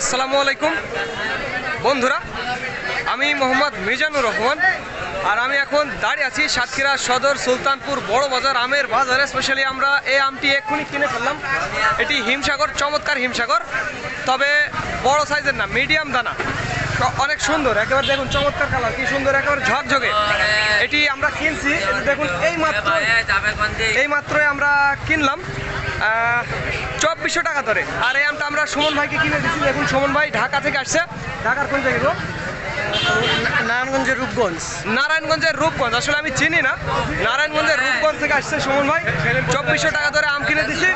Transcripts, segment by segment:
আসসালামু আলাইকুম। বন্ধুরা, আমি মোহাম্মদ মিজানুর রহমান আর আমি এখন দাঁড়িয়ে আছি সাতক্ষীরা সদর সুলতানপুর বড় বাজার আমের বাজারে। স্পেশালি আমরা এই আমটি এক্ষুনি কিনে ফেললাম। এটি হিমসাগর, চমৎকার হিমসাগর। তবে বড় সাইজের না, মিডিয়াম দানা। অনেক সুন্দর। একেবারে দেখুন চমৎকার কালার, কি সুন্দর, একেবারে ঝকঝকে। এটি আমরা কিনছি দেখুন, এই মাত্র এই মাত্রই আমরা কিনলাম। চব্বিশশো টাকা ধরে। আর এই আমটা আমরা সুমন ভাইকে কিনে দিচ্ছি দেখুন সুমন ভাই ঢাকা থেকে আসছে। ঢাকার কোন জায়গায় নারায়ণগঞ্জের রূপগঞ্জ। নারায়ণগঞ্জের রূপগঞ্জ আসলে আমি চিনি না। নারায়ণগঞ্জের রূপগঞ্জ থেকে আসছে সুমন ভাই। চব্বিশশো টাকা ধরে আম কিনে দিচ্ছি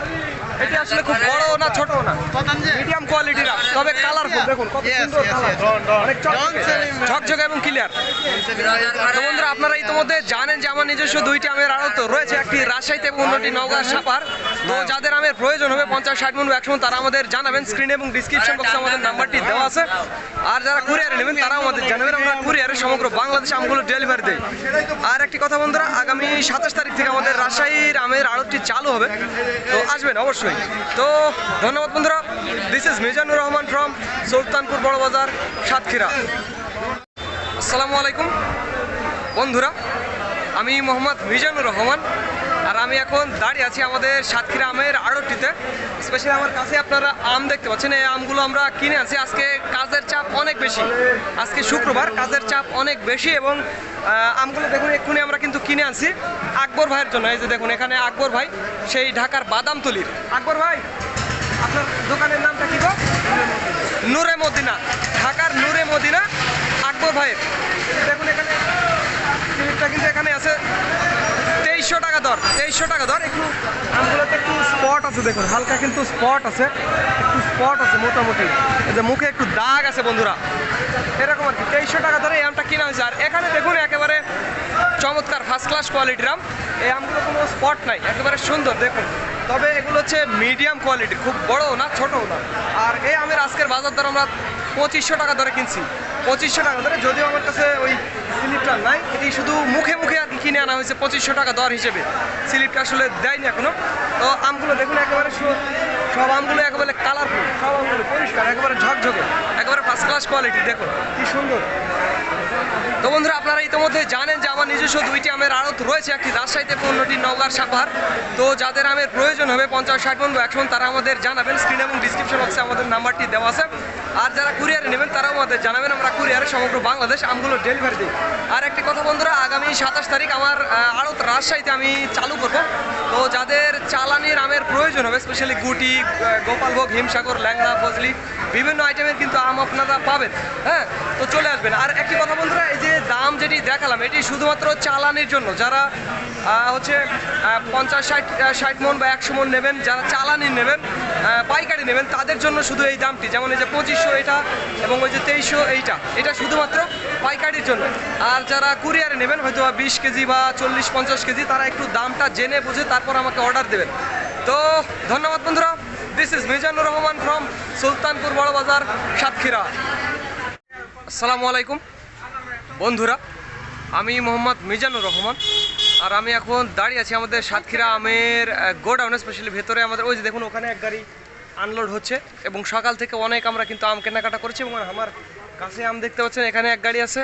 এটি আসলে খুব বড় না ছোট না। কোয়ালিটির আম তবে কালারফুল দেখুন কত সুন্দর কালার. অনেক ঝকঝকে এবং ক্লিয়ার তো বন্ধুরা আপনারা ইতিমধ্যে জানেন যে আমার নিজস্ব দুইটি আমের আড়ত রয়েছে। একটি রাজশাহীতে এবং অন্যটি নওগাঁ সাপার। তো যাদের আমের প্রয়োজন হবে পঞ্চাশ ষাট মন একশো তারা আমাদের জানাবেন। স্ক্রিন এবং ডিসক্রিপশন বক্সে আমাদের নাম্বারটি দেওয়া আছে। আর যারা কুরিয়ারে নেবেন তারাও আমাদের জানাবেন। আমরা কুরিয়ারে সমগ্র বাংলাদেশে আমগুলো ডেলিভারি দিই। আর একটি কথা বন্ধুরা আগামী সাতাশ তারিখ থেকে আমাদের রাজশাহীর আমের আড়তটি চালু হবে। তো আসবেন অবশ্যই। তো ধন্যবাদ বন্ধুরা। This is Mizanur Rahman from Sultanpur Boro Bazar, Satkhira. আসসালামু আলাইকুম। বন্ধুরা, আমি মোহাম্মদ মিজানুর রহমান, আর আমি এখন দাঁড়িয়ে আছি আমাদের সাতক্ষীরা আমের আড়তটিতে। স্পেশালি আমার কাছে আপনারা আম দেখতে পাচ্ছেন, এই আমগুলো আমরা কিনে আনছি। আজকে কাজের চাপ অনেক বেশি। আজকে শুক্রবার, কাজের চাপ অনেক বেশি এবং আমগুলো দেখুন, এক্ষুনি আমরা কিন্তু কিনে আনছি। আকবর ভাইয়ের জন্য, এই যে দেখুন, এখানে আকবর ভাই, সেই ঢাকার বাদামতলির। আকবর ভাই আপনার দোকানের নামটা কি গো? নূরে মদিনা ঢাকার নূরে মদিনা আকবর ভাইয়ের। দেখুন এখানে টিকিটটা কিন্তু এখানে আছে। তেইশশো টাকা দর তেইশশো টাকা দর। একটু আমগুলোতে একটু স্পট আছে দেখুন হালকা কিন্তু স্পট আছে একটু স্পট আছে মোটামুটি। এই যে মুখে একটু দাগ আছে বন্ধুরা। এরকম আর কি তেইশশো টাকা ধরে এই আমটা কিনা হয়েছে। আর এখানে দেখুন একেবারে চমৎকার ফার্স্ট ক্লাস কোয়ালিটির আম। এই আমগুলো কোনো স্পট নাই একেবারে সুন্দর দেখুন। তবে এগুলো হচ্ছে মিডিয়াম কোয়ালিটি খুব বড়ও না, ছোটও না। আর এই আমের আজকের বাজার দর আমরা পঁচিশশো টাকা ধরে কিনছি। পঁচিশশো টাকা ধরে, যদিও আমার কাছে ওই স্লিপটা নাই, এটি শুধু মুখে মুখে আর কি কিনে আনা হয়েছে পঁচিশশো টাকা দর হিসেবে। স্লিপটা আসলে দেয়নি এখনও। তো আমগুলো দেখুন একেবারে সব আমগুলো একেবারে কালারফুল সব আমগুলো পরিষ্কার, একেবারে ঝকঝকে। একেবারে ফার্স্ট ক্লাস কোয়ালিটি দেখুন কি সুন্দর। তো বন্ধুরা, আপনারা ইতিমধ্যে জানেন যে আমার নিজস্ব দুইটি আমের আড়ত রয়েছে। একটি রাজশাহীতে অন্যটি নওগাঁর সাপার তো যাদের আমের প্রয়োজন হবে পঞ্চাশ ষাট মন বা একশো তারা আমাদের জানাবেন। স্ক্রিন এবং ডিসক্রিপশন বক্সে আমাদের নাম্বারটি দেওয়া আছে। আর যারা কুরিয়ারে নেবেন, তারাও আমাদের জানাবেন। আমরা কুরিয়ারে সমগ্র বাংলাদেশ আমগুলো ডেলিভারি দিই। আর একটি কথা বন্ধুরা, আগামী সাতাশ তারিখ আমার আড়ত রাজশাহীতে আমি চালু করব। তো যাদের চালানির আমের প্রয়োজন হবে স্পেশালি গুটি গোপালভোগ, হিমসাগর, ল্যাংড়া, ফজলি, বিভিন্ন আইটেমের কিন্তু আম আপনারা পাবেন। হ্যাঁ তো চলে আসবেন। আর একটি কথা বন্ধুরা, এই যে দাম যেটি দেখালাম, এটি শুধুমাত্র চালানির জন্য। যারা হচ্ছে পঞ্চাশ ষাট ষাট মন বা একশো মন নেবেন, যারা চালানি নেবেন পাইকারি নেবেন, তাদের জন্য শুধু এই দামটি। যেমন এই যে পঁচিশশো এটা এবং ওই যে তেইশশো এইটা। এটা শুধুমাত্র পাইকারির জন্য। আর যারা কুরিয়ারে নেবেন হয়তো বিশ কেজি বা চল্লিশ, পঞ্চাশ কেজি, তারা একটু দামটা জেনে বুঝে তারপর আমাকে অর্ডার দেবেন। তো ধন্যবাদ বন্ধুরা। This is Mizanur Rahman from Sultanpur Boro Bazar Satkhira আসসালামু আলাইকুম বন্ধুরা, আমি মোহাম্মদ মিজানুর রহমান, আর আমি এখন দাঁড়িয়ে আছি আমাদের সাতক্ষীরা আমের গোডাউনে স্পেশালি ভেতরে আমাদের, ওই যে দেখুন ওখানে এক গাড়ি আনলোড হচ্ছে, এবং সকাল থেকে অনেক আমরা কিন্তু আম কেনাকাটা করছি, এবং আমার কাছে আম দেখতে পাচ্ছেন, এখানে এক গাড়ি আছে,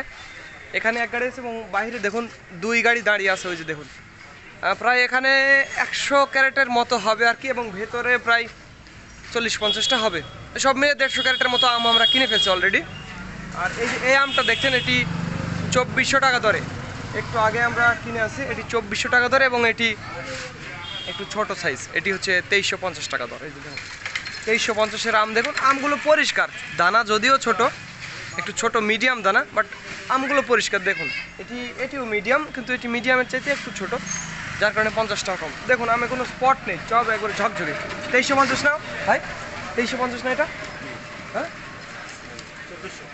এখানে এক গাড়ি আছে, এবং বাইরে দেখুন দুই গাড়ি দাঁড়িয়ে আছে, ওই যে দেখুন। প্রায় এখানে একশো ক্যারেটের মতো হবে আর কি, এবং ভেতরে প্রায় চল্লিশ পঞ্চাশটা হবে। সব মিলে দেড়শো ক্যারেটের মতো আম আমরা কিনে ফেলছি অলরেডি আর এই যে, এই আমটা দেখছেন, এটি চব্বিশশো টাকা ধরে একটু আগে আমরা কিনে আসি এটি চব্বিশশো টাকা ধরে এবং এটি একটু ছোট সাইজ এটি হচ্ছে তেইশশো পঞ্চাশ টাকা এই তেইশশো পঞ্চাশের আম দেখুন, আমগুলো পরিষ্কার। দানা যদিও ছোট, একটু ছোট মিডিয়াম দানা বাট আমগুলো পরিষ্কার দেখুন। এটি, এটিও মিডিয়াম কিন্তু এটি মিডিয়ামের চাইতে একটু ছোট। যার কারণে পঞ্চাশ টাকা কম। দেখুন আমি কোনো স্পট নেই সব একবারে ঝকঝকে। তেইশশো পঞ্চাশ নাও ভাই। তেইশশো পঞ্চাশ না এটা? হ্যাঁ?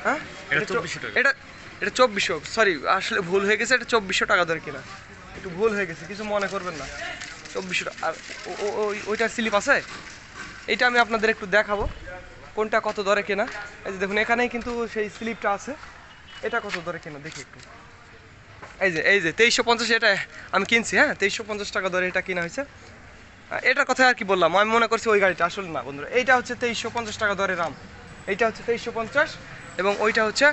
হ্যাঁ? এটা চো- 2400 এটা এটা চব্বিশশো। সরি আসলে ভুল হয়ে গেছে এটা চব্বিশশো টাকা ধরে কিনা। একটু ভুল হয়ে গেছে কিছু মনে করবেন না। চব্বিশশো আর ওইটার স্লিপ আছে? এটা আমি আপনাদের একটু দেখাবো কোনটা কত দরে কেনা। এই যে দেখুন এখানেই কিন্তু সেই স্লিপটা আছে। এটা কত দরে কেনা দেখি একটু। এই যে এই যে, তেইশশো পঞ্চাশ এটা আমি কিনছি হ্যাঁ? তেইশশো পঞ্চাশ টাকা দরে এটা কিনা হয়েছে। এটার কথা আর কি বললাম? আমি মনে করছি ওই গাড়িটা, আসলে না বন্ধুরা। এইটা হচ্ছে তেইশশো পঞ্চাশ টাকা দরে রাম এইটা হচ্ছে তেইশশো পঞ্চাশ এবং ওইটা হচ্ছে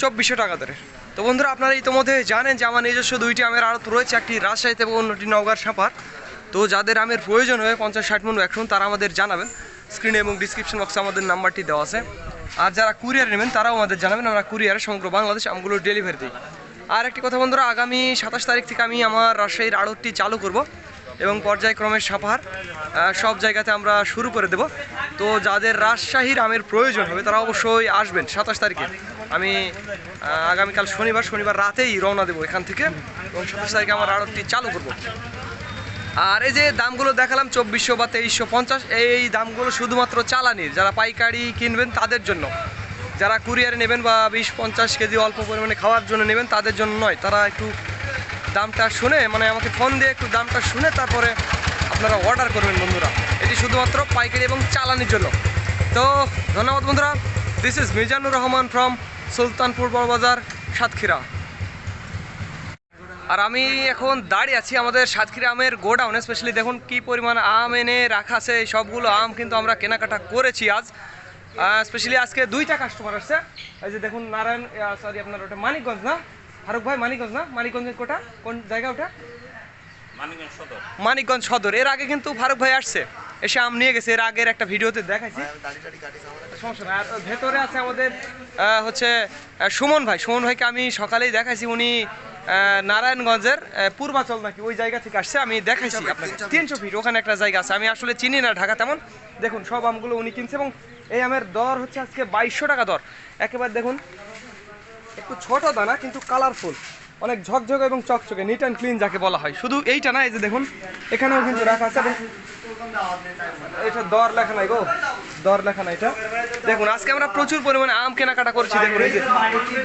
চব্বিশশো টাকা ধরে। তো বন্ধুরা, আপনারা ইতিমধ্যে জানেন যে আমার নিজস্ব দুইটি আমের আড়ত রয়েছে, একটি রাজশাহীতে এবং অন্যটি নওগাঁর সাপার। তো যাদের আমের প্রয়োজন হয় পঞ্চাশ ষাট মন একশন তারা আমাদের জানাবেন। স্ক্রিনে এবং ডিসক্রিপশন বক্সে আমাদের নাম্বারটি দেওয়া আছে। আর যারা কুরিয়ার নেবেন, তারাও আমাদের জানাবেন। আমরা কুরিয়ারে সমগ্র বাংলাদেশ আমগুলো ডেলিভারি দিই। আর একটি কথা বন্ধুরা, আগামী সাতাশ তারিখ থেকে আমি আমার রাজশাহীর আড়তটি চালু করব এবং পর্যায়ক্রমে সাপাহার সব জায়গাতে আমরা শুরু করে দেব। তো যাদের রাজশাহীর আমের প্রয়োজন হবে, তারা অবশ্যই আসবেন সাতাশ তারিখে। আমি আগামীকাল শনিবার শনিবার রাতেই রওনা দেবো এখান থেকে এবং সাতাশ তারিখে আমার আড়তটি চালু করব। আর এই যে দামগুলো দেখালাম, চব্বিশশো বা তেইশশো পঞ্চাশ, এই দামগুলো শুধুমাত্র চালানির, যারা পাইকারি কিনবেন তাদের জন্য। যারা কুরিয়ারে নেবেন বা বিশ পঞ্চাশ কেজি অল্প পরিমাণে খাওয়ার জন্য নেবেন, তাদের জন্য নয়। তারা একটু দামটা শুনে মানে আমাকে ফোন দিয়ে একটু দামটা শুনে তারপরে আপনারা অর্ডার করবেন বন্ধুরা। এটি শুধুমাত্র পাইকারি এবং চালানির জন্য। তো ধন্যবাদ বন্ধুরা। This is Mizanur Rahman from Sultanpur Borobazar Satkhira. আর আমি এখন দাঁড়িয়ে আছি আমাদের সাতক্ষীরা আমের গোডাউনে। স্পেশালি দেখুন কি পরিমাণ আম এনে রাখা আছে। সবগুলো আম কিন্তু আমরা কেনাকাটা করেছি আজ। স্পেশালি আজকে দুইটা কাস্টমার আসছে। এই যে দেখুন নারায়ণ সরি আপনার ওটা মানিকগঞ্জ না? ফারুক ভাই মানিকগঞ্জ না? মানিকগঞ্জের কোটা? কোন জায়গা ওটা? মানিকগঞ্জ সদর। এর আগে কিন্তু ফারুক ভাই আসছে। এসে আম নিয়ে গেছে। এর আগের একটা ভিডিওতে দেখাইছি। সমস্যা না ভেতরে আছে আমাদের হচ্ছে সুমন ভাই। সুমন ভাইকে আমি সকালেই দেখাইছি। উনি আহ, নারায়ণগঞ্জের পূর্বাচল নাকি ওই জায়গা থেকে আসছে। আমি দেখাইছি আপনাকে। তিনশো ফিট। ওখানে একটা জায়গা আছে। আমি আসলে চিনি না ঢাকা তেমন। দেখুন সব আমগুলো উনি কিনছে এবং এই আমের দর হচ্ছে আজকে বাইশশো টাকা দর। একেবারে দেখুন, একটু ছোট দানা, কিন্তু কালারফুল অনেক ঝকঝকে এবং চকচকে নিট অ্যান্ড ক্লিন যাকে বলা হয়। শুধু এইটা না, এই যে দেখুন, এখানেও কিন্তু রাখা আছে। এটা দর লেখা নাই গো, দর লেখা নাই এটা। দেখুন, আজকে আমরা প্রচুর পরিমাণে আম কেনাকাটা করেছি, দেখুন, এই যে,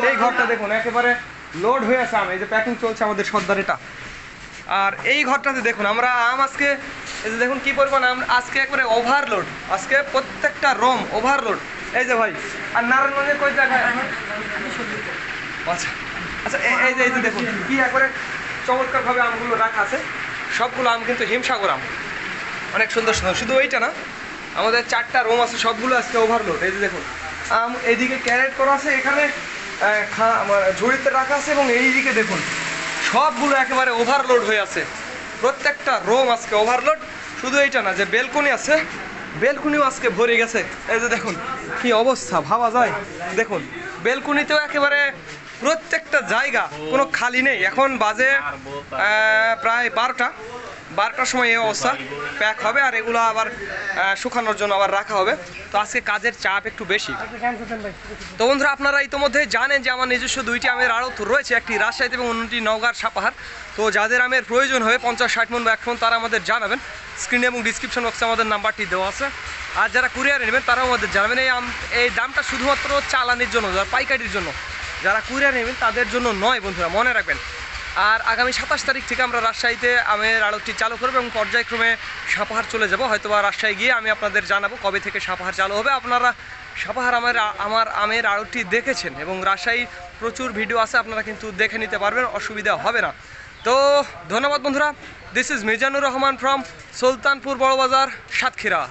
এই ঘরটা দেখুন, একেবারে লোড হয়ে আছে আম। এই যে প্যাকিং চলছে আমাদের সর্দার এটা। আর এই ঘরটাতে দেখুন, আমরা আম আজকে এই যে দেখুন কি পরিমাণ আম আজকে একবারে ওভারলোড আজকে প্রত্যেকটা রোম ওভারলোড এই যে ভাই, আর নারায়ণগঞ্জের কই জায়গায়? আচ্ছা আচ্ছা এই- যে, এই যে দেখুন, কি একবারে চমৎকারভাবে আমগুলো রাখা আছে। সবগুলো আম কিন্তু হিমসাগর আম। অনেক সুন্দর সুন্দর। শুধু ওইটা না, আমাদের চারটা রোম আছে, সবগুলো আজকে ওভারলোড এই যে দেখুন, আম এইদিকে ক্যারেট করা আছে, এখানে খা- আমার ঝুড়িতে রাখা আছে এবং এইদিকে দেখুন, সবগুলো একেবারে ওভারলোড হয়ে আছে। প্রত্যেকটা রোম আজকে ওভারলোড শুধু এইটা না, যে বেলকনি আছে, বেলকুনিও আজকে ভরে গেছে। এই যে দেখুন, কি অবস্থা, ভাবা যায়? দেখুন, বেলকুনিতেও একেবারে প্রত্যেকটা জায়গা কোনো খালি নেই। এখন বাজে প্রায় বারোটা। বারোটার সময় এই অবস্থা। প্যাক হবে আর এগুলো আবার শুকানোর জন্য আবার রাখা হবে। তো আজকে কাজের চাপ একটু বেশি। তো বন্ধুরা, আপনারা ইতিমধ্যে জানেন যে আমার নিজস্ব দুইটি আমের আড়ত রয়েছে। একটি রাজশাহীতে এবং অন্যটি নওগাঁর সাপাহার। তো যাদের আমের প্রয়োজন হবে পঞ্চাশ, ষাট মন বা এক মন তারা আমাদের জানাবেন। স্ক্রিনে এবং ডিসক্রিপশন বক্সে আমাদের নাম্বারটি দেওয়া আছে। আর যারা কুরিয়ারে নেবেন, তারাও আমাদের জানাবেন। এই এই দামটা শুধুমাত্র চালানির জন্য যারা পাইকারির জন্য। যারা কুরিয়ার নেবেন, তাদের জন্য নয় বন্ধুরা, মনে রাখবেন। আর আগামী সাতাশ তারিখ থেকে আমরা রাজশাহীতে আমের আড়তটি চালু করব এবং পর্যায়ক্রমে সাপাহার চলে যাব। হয়তো বা রাজশাহী গিয়ে আমি আপনাদের জানাব কবে থেকে সাপাহার চালু হবে। আপনারা সাপাহার আমার আমার আমের আড়তটি দেখেছেন এবং রাজশাহী প্রচুর ভিডিও আছে, আপনারা কিন্তু দেখে নিতে পারবেন, অসুবিধা হবে না। তো ধন্যবাদ বন্ধুরা this is Mizanur Rahman from Sultanpur Borobazar, Satkhira.